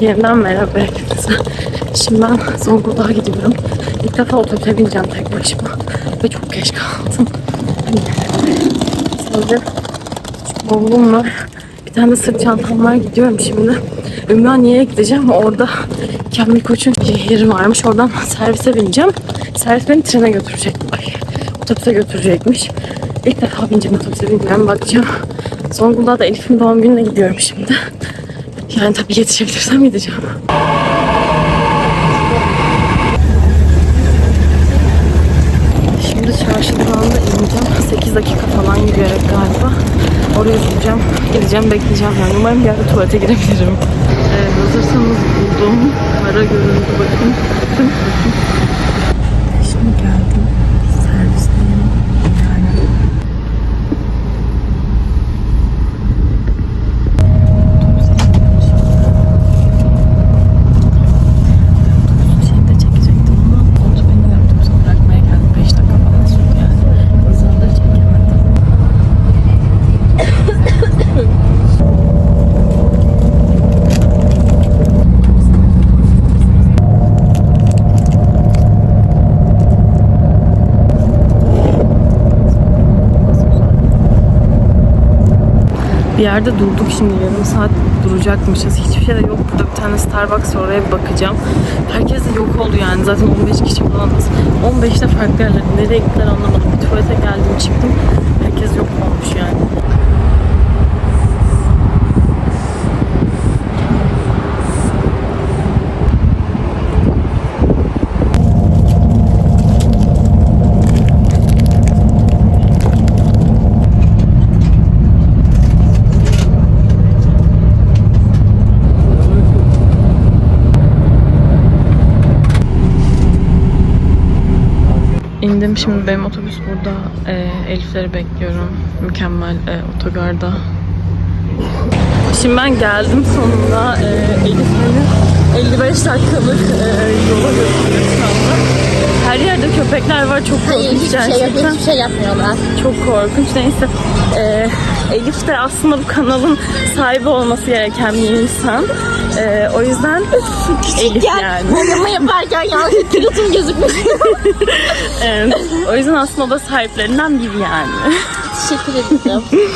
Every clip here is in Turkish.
Yeniden merhaba herkese. Şimdi ben Zonguldak'a gidiyorum. İlk defa otobüse bineceğim tek başıma. Ve çok geç kaldım. Sadece bavulum var. Bir tane sırt çantam var. Gidiyorum şimdi. Ümraniye'ye gideceğim. Orada Kamil Koç'un yeri varmış. Oradan servise bineceğim. Servis beni trene götürecek. Ay, otobüse götürecekmiş. İlk defa bineceğim otobüse bilmiyorum. Bakacağım. Zonguldak'ta da Elif'in doğum gününe gidiyorum şimdi. Yani tabii yetişebilirsem gideceğim. Şimdi çarşı durağında ineceğim. 8 dakika falan yürüyerek galiba. Oraya gideceğim. Gideceğim, bekleyeceğim yani. Umarım bir yerde tuvalete girebilirim. Evet, hazırsanız buldum. Para görüntü bakın. Bakın, bakın. Şimdi geldim. Servisteyim. Yani Şeyde çekecektim ama Batu beni otobüse bırakmaya geldi. 5 dakika falan sürdü yani. Hızlı da çekemedim. Bir yerde durduk şimdi yarım saat duracakmışız. Hiçbir şey de yok burada. Bir tane Starbucks oraya bakacağım. Herkes de yok oldu yani. Zaten 15 kişi falanız. 15'te farklı yerler. Nereye gittiler anlamadım. Bir tuvalete geldim çıktım. Herkes yok olmuş yani. İndim şimdi benim otobüs burada. Ee, Elifleri bekliyorum. Mükemmel e, otogarda. Şimdi ben geldim sonunda. Ee, Elif beni 55 dakikalık e, yola götürdü şu anda. Her yerde köpekler var. Çok Hayır korkunç hiçbir şey, yap, gerçekten. hiçbir şey yapmıyorlar. Çok korkunç. Neyse. Ee, Elif de aslında bu kanalın sahibi olması gereken bir insan. Ee, o yüzden Elif yani. Oynama yaparken yanlış kırıtım gözükmüş. Ee, o yüzden aslında o da sahiplerinden biri yani. Teşekkür ederim.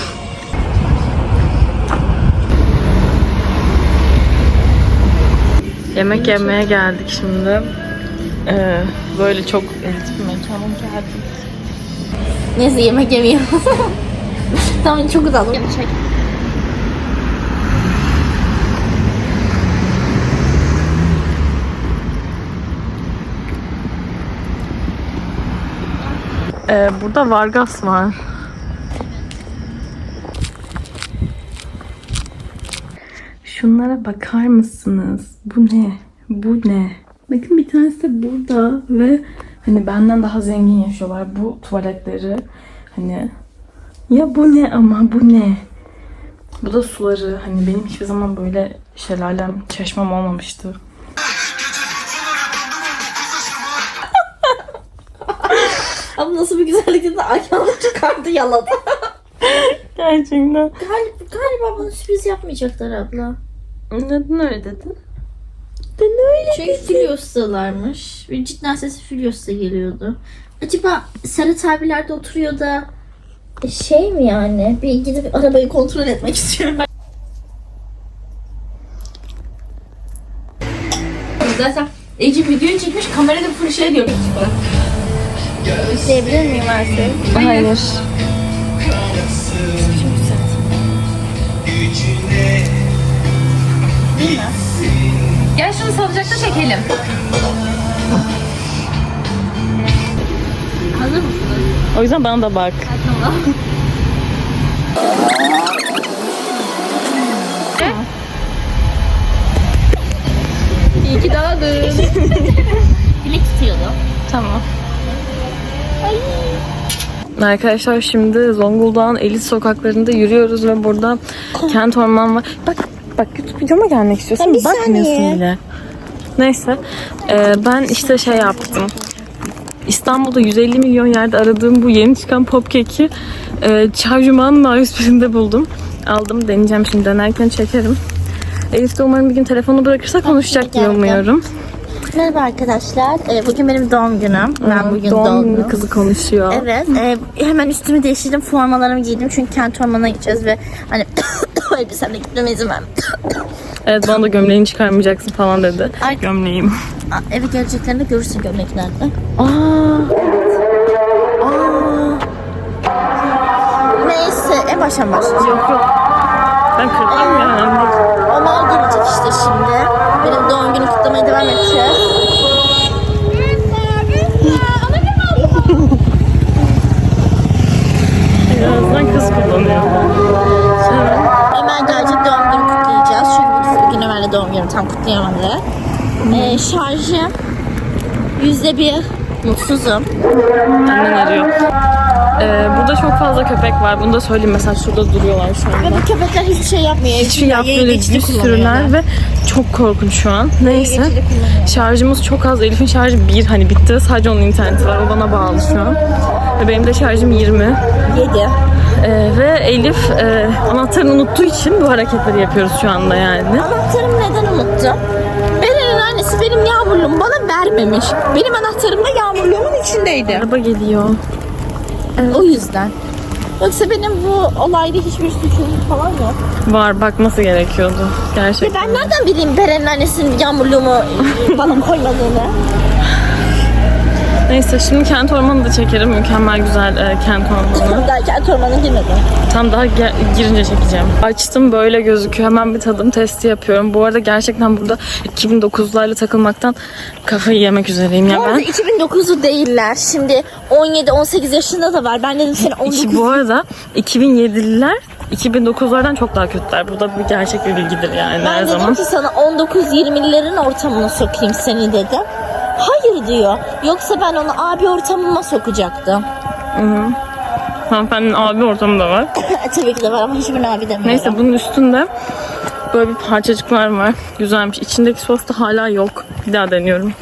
Yemek yemeye geldik şimdi. Ee, böyle çok elit bir mekana geldik. Neyse yemek yemiyorum. tamam çok uzadım. Çek. Ee, burada Vargas var. Şunlara bakar mısınız? Bu ne? Bu ne? Bakın bir tanesi de burada ve hani benden daha zengin yaşıyorlar. Bu tuvaletleri hani ya bu ne ama bu ne? Bu da suları. Hani benim hiçbir zaman böyle şelalem, çeşmem olmamıştı. Ama nasıl bir güzellik dedi ayağını çıkardı yaladı. Gerçekten. Galiba, galiba bana sürpriz yapmayacaklar abla. Neden öyle dedin? Çünkü Filyos'talarmış. Cidden sesi Filyos'ta geliyordu. Acaba Serhat abilerde oturuyor da şey mi yani? Bir gidip arabayı kontrol etmek istiyorum. Zaten Ece videoyu çekmiş kamerada full şey diyor. İsteyebilir miyim Ersin? Hayır. Gel şunu salıncakta çekelim. Hazır mısın? O yüzden bana da bak. Tamam. İyi ki doğdun. Dilek tutuyordu. Tamam. Arkadaşlar şimdi Zonguldak'ın elit sokaklarında yürüyoruz ve burada kent orman var. Bak bak YouTube videoma gelmek istiyorsun. Bakmıyorsun bile. Neyse. Ee, ben işte şey yaptım. İstanbul'da 150 milyon yerde aradığım bu yeni çıkan popkeki e, Çavcuma'nın A101'inde buldum. Aldım deneyeceğim şimdi denerken çekerim. Elif de umarım bir gün telefonu bırakırsa konuşacak diye umuyorum. Merhaba arkadaşlar. Ee, bugün benim doğum günüm. Ben bugün Doğum doğdum. günü kızı konuşuyor. Evet. e, hemen üstümü değiştirdim. Formalarımı giydim. Çünkü kent ormanına gideceğiz ve hani elbisemle gitmeme izin vermedi. Evet bana da gömleğini çıkarmayacaksın falan dedi. Ay- Gömleğim. Eve geleceklerinde görürsün gömleklerde. Aa, Neyse en baştan başlayacağım. yok yok. Ben kırdım ya. değil. Ömer gelecek işte şimdi. Benim doğum günü kutlamaya devam edeceğiz. Birazdan kız kullanıyor. Ömer gelecek doğum günü kutlayacağız. Çünkü Ömer'le doğum günü tam kutlayamadı. Ee, şarjım yüzde bir. Mutsuzum. Annen arıyor. Ee, burada çok fazla köpek var. Bunu da söyleyeyim. Mesela şurada duruyorlar şu Ve anda. bu köpekler hiçbir şey yapmıyor. Hiçbir şey yapmıyor. Bir sürüler ve çok korkunç şu an. Neyse. Şarjımız çok az. Elif'in şarjı bir hani bitti. Sadece onun interneti var. O bana bağlı şu an. Ve benim de şarjım 20. Yedi. Ee, ve Elif e, anahtarını unuttuğu için bu hareketleri yapıyoruz şu anda yani. Anahtarımı neden unuttum? Annesi benim yağmurluğumu bana vermemiş. Benim anahtarım da yağmurluğumun içindeydi. Araba geliyor. O yüzden. Yoksa benim bu olayda hiçbir suçum falan yok. Var bakması gerekiyordu. Gerçekten. ben nereden bileyim Beren'in annesinin yağmurluğumu bana koymadığını? Neyse şimdi kent ormanı da çekerim. Mükemmel güzel e, kent ormanı. Daha kent ormanına girmedim. Tam daha ge- girince çekeceğim. Açtım böyle gözüküyor. Hemen bir tadım testi yapıyorum. Bu arada gerçekten burada 2009'larla takılmaktan kafayı yemek üzereyim. Ya Bu arada ben 2009'u değiller. Şimdi 17-18 yaşında da var. Ben dedim seni 19 İki, bu arada 2007'liler 2009'lardan çok daha kötüler. Bu da bir gerçek bir bilgidir yani Ben her dedim zaman. ki sana 19-20'lerin ortamına sokayım seni dedim. Hayır diyor. Yoksa ben onu abi ortamıma sokacaktım. Hanımefendinin abi ortamı da var. Tabii ki de var ama hiçbir abi demiyorum. Neyse bunun üstünde böyle bir parçacıklar var. Güzelmiş. İçindeki sos da hala yok. Bir daha deniyorum.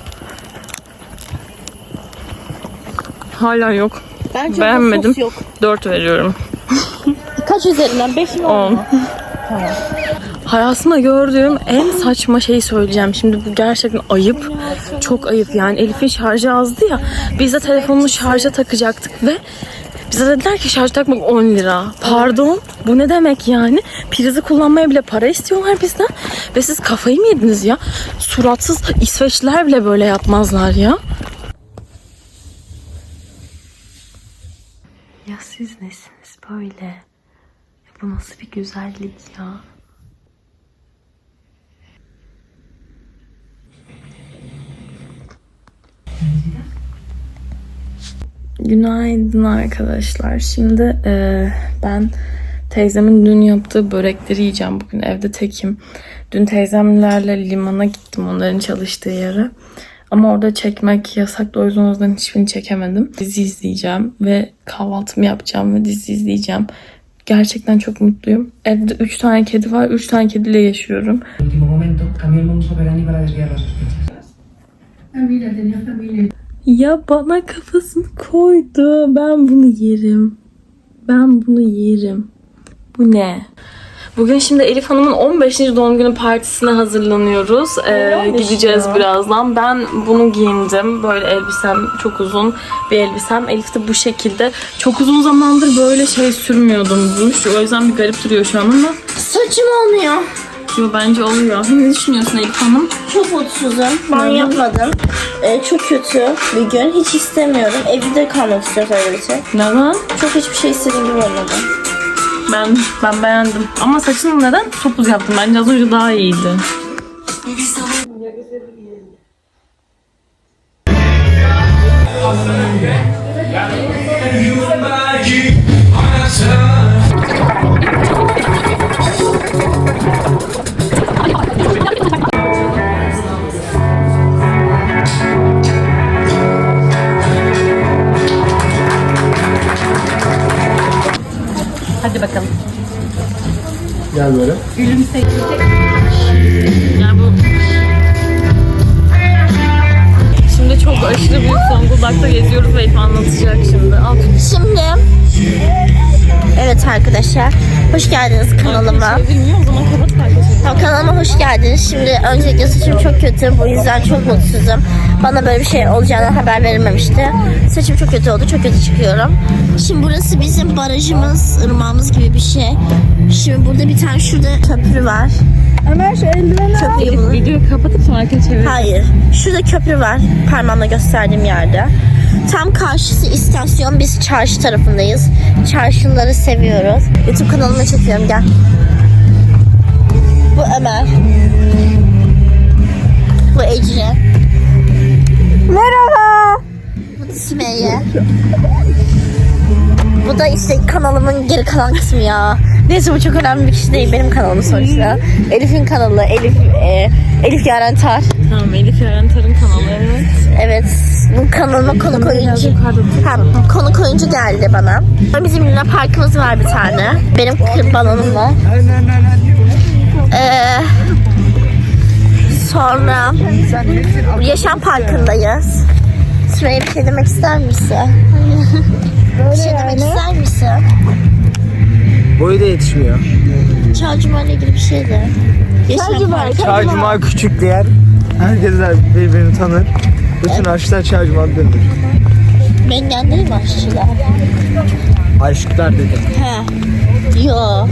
Hala yok. Bence Beğenmedim. yok. 4 veriyorum. Kaç üzerinden? 5 mi 10. on mu? Hayatımda gördüğüm en saçma şeyi söyleyeceğim. Şimdi bu gerçekten ayıp. Çok ayıp yani. Elif'in şarjı azdı ya. Biz de telefonunu şarja takacaktık ve bize dediler ki şarj takmak 10 lira. Pardon. Bu ne demek yani? Prizi kullanmaya bile para istiyorlar bizden. Ve siz kafayı mı yediniz ya? Suratsız İsveçliler bile böyle yapmazlar ya. Ya siz nesiniz böyle? Bu nasıl bir güzellik ya? Günaydın arkadaşlar. Şimdi e, ben teyzemin dün yaptığı börekleri yiyeceğim. Bugün evde tekim. Dün teyzemlerle limana gittim onların çalıştığı yere. Ama orada çekmek yasaktı o yüzden o yüzden hiçbirini çekemedim. Dizi izleyeceğim ve kahvaltımı yapacağım ve dizi izleyeceğim. Gerçekten çok mutluyum. Evde 3 tane kedi var. 3 tane kediyle yaşıyorum. Ya bana kafasını koydu. Ben bunu yerim. Ben bunu yerim. Bu ne? Bugün şimdi Elif Hanım'ın 15. doğum günü partisine hazırlanıyoruz. Ee, gideceğiz birazdan. Ben bunu giyindim. Böyle elbisem çok uzun bir elbisem. Elif de bu şekilde. Çok uzun zamandır böyle şey sürmüyordum duş. O yüzden bir garip duruyor şu an ama. Saçım olmuyor. Yo bence oluyor. Ne düşünüyorsun Elif Hanım? Çok mutsuzum. Ben yapmadım. Ee, çok kötü bir gün. Hiç istemiyorum. Evde kalmak istiyorum sadece. Neden? Çok hiçbir şey istediğim gibi olmadı. Ben ben beğendim. Ama saçını neden topuz yaptım? Bence az önce daha iyiydi. Hadi bakalım. Gel böyle. Bu Şimdi çok aşırı büyük Zonguldak'ta geziyoruz ve Elif anlatacak şimdi. Al. Şimdi Evet arkadaşlar. Hoş geldiniz kanalıma. Tamam, kanalıma hoş geldiniz. Şimdi öncelikle saçım çok kötü. Bu yüzden çok mutsuzum. Bana böyle bir şey olacağını haber verilmemişti. Saçım çok kötü oldu. Çok kötü çıkıyorum. Şimdi burası bizim barajımız, ırmağımız gibi bir şey. Şimdi burada bir tane şurada köprü var. Ömer şu eldiveni Köprüyü bulun. Videoyu kapatıp sonra arkaya çevir. Hayır. Şurada köprü var. Parmağımla gösterdiğim yerde. Tam karşısı istasyon. Biz çarşı tarafındayız. Çarşıları seviyoruz. YouTube kanalıma çekiyorum. Gel. Bu Ömer. Bu Ece. Merhaba. Bu da Sümeyye. Bu da işte kanalımın geri kalan kısmı ya. Neyse bu çok önemli bir kişi değil. Benim kanalım sonuçta. Elif'in kanalı. Elif, e, Elif Yaren Tar. Tamam Elif Yaren Tar'ın kanalı evet. Evet. Bu kanalıma konuk oyuncu. Ha, konuk oyuncu geldi bana. Bizim Luna Parkımız var bir tane. Benim balonum var. Ee, sonra Yaşam Parkı'ndayız. Süreyya bir şey demek ister misin? bir şey demek ister misin? Boyu da yetişmiyor. Çağcıma ile ilgili bir şey de. Parkı. Çağcıma küçük diğer. Herkesler birbirini tanır. Bütün aşklar Çağcıma dönür. Mengen değil mi aşçılar? Aşıklar dedi. He. Yo.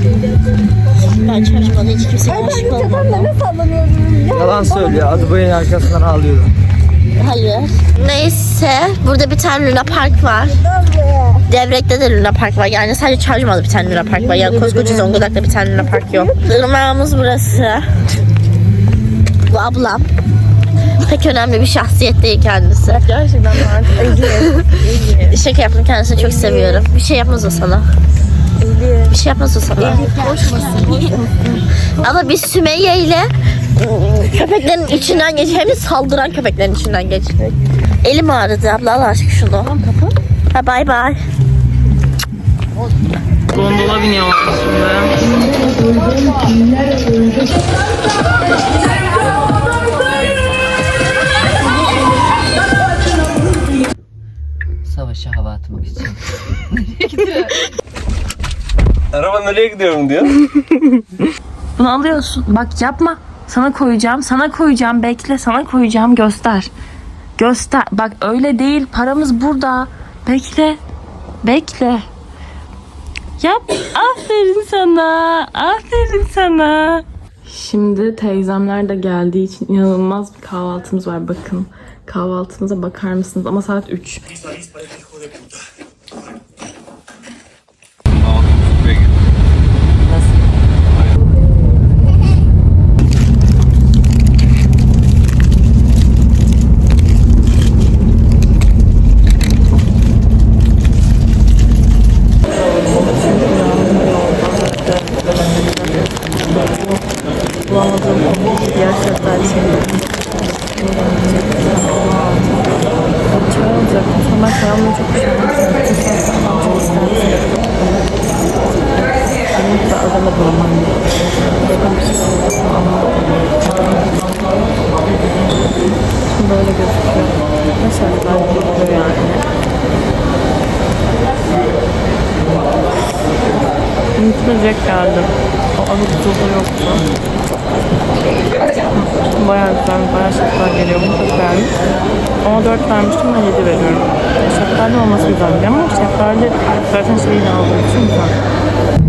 Ben Çağcıma'da hiç kimseye aşık olmadım. Yalan söylüyor. Adı boyun arkasından ağlıyordu. Hayır. Neyse burada bir tane Luna Park var. Devrek'te de Luna Park var. Yani sadece Çarşamba'da bir tane Luna Park var. Yani koskoca Zonguldak'ta bir tane Luna Park yok. Irmağımız burası. Bu ablam. Pek önemli bir şahsiyet değil kendisi. Gerçekten ben Şaka yaptım kendisini çok seviyorum. Bir şey yapmaz o sana. Bir şey yapmaz o sana. Ama biz Sümeyye ile köpeklerin içinden geç hem de saldıran köpeklerin içinden geçtik. Elim ağrıdı abla al artık şunu. Ha bay bay. Gondola biniyorlar şimdi. Nereye gidiyorum diyor. Bunu alıyorsun. Bak yapma. Sana koyacağım. Sana koyacağım. Bekle. Sana koyacağım. Göster. Göster. Bak öyle değil. Paramız burada. Bekle. Bekle. Yap. Aferin sana. Aferin sana. Şimdi teyzemler de geldiği için inanılmaz bir kahvaltımız var. Bakın. Kahvaltımıza bakar mısınız? Ama saat 3. böyle gözüküyor. Ne şartlar gözüküyor yani. Unutulacak geldim. O alıp dolu yoktu. Bayağı güzel, bayağı şeftali geliyor. Bunu çok beğendim. Ona 4 vermiştim, ben 7 veriyorum. Şeftali olması güzel ama şeftali zaten şeyini aldığım için güzel.